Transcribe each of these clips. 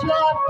যত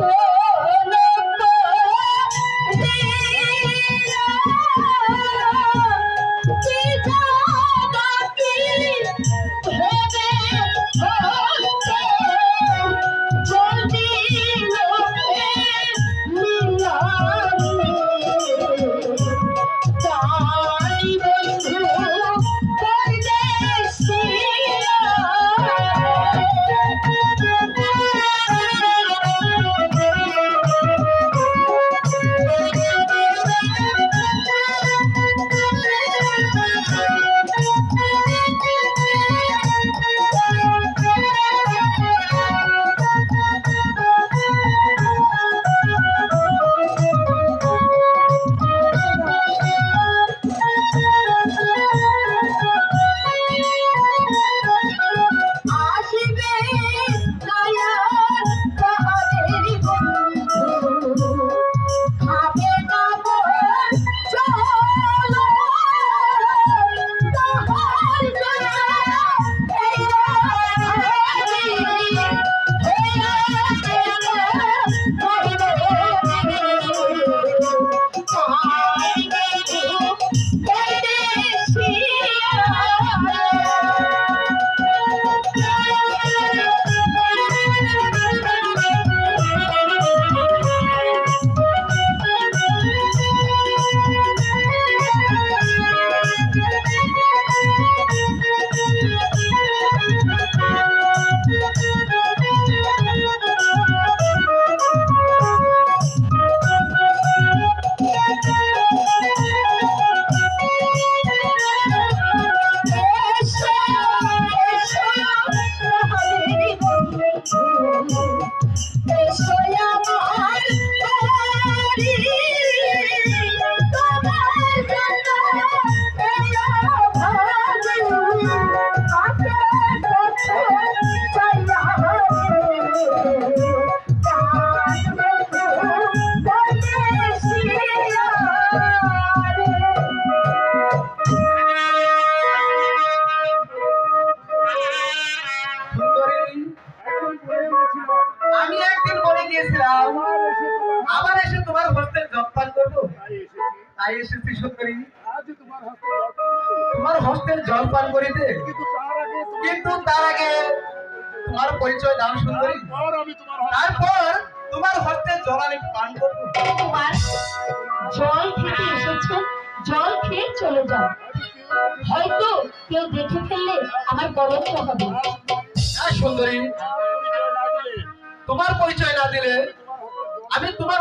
এসেছি সুন্দরী তোমার হোস্টেল জলপান করিতে। কিন্তু তার আগে তোমার পরিচয় দাও সুন্দরী। তারপর তোমার হোস্টেল জল আমি পান করব। তোমার জল থেকে এসেছেন জল খেয়ে চলে যাও। হয়তো কেউ দেখে ফেললে আমার কলঙ্ক হবে। হ্যাঁ সুন্দরী। তোমার পরিচয় না দিলে আমি তোমার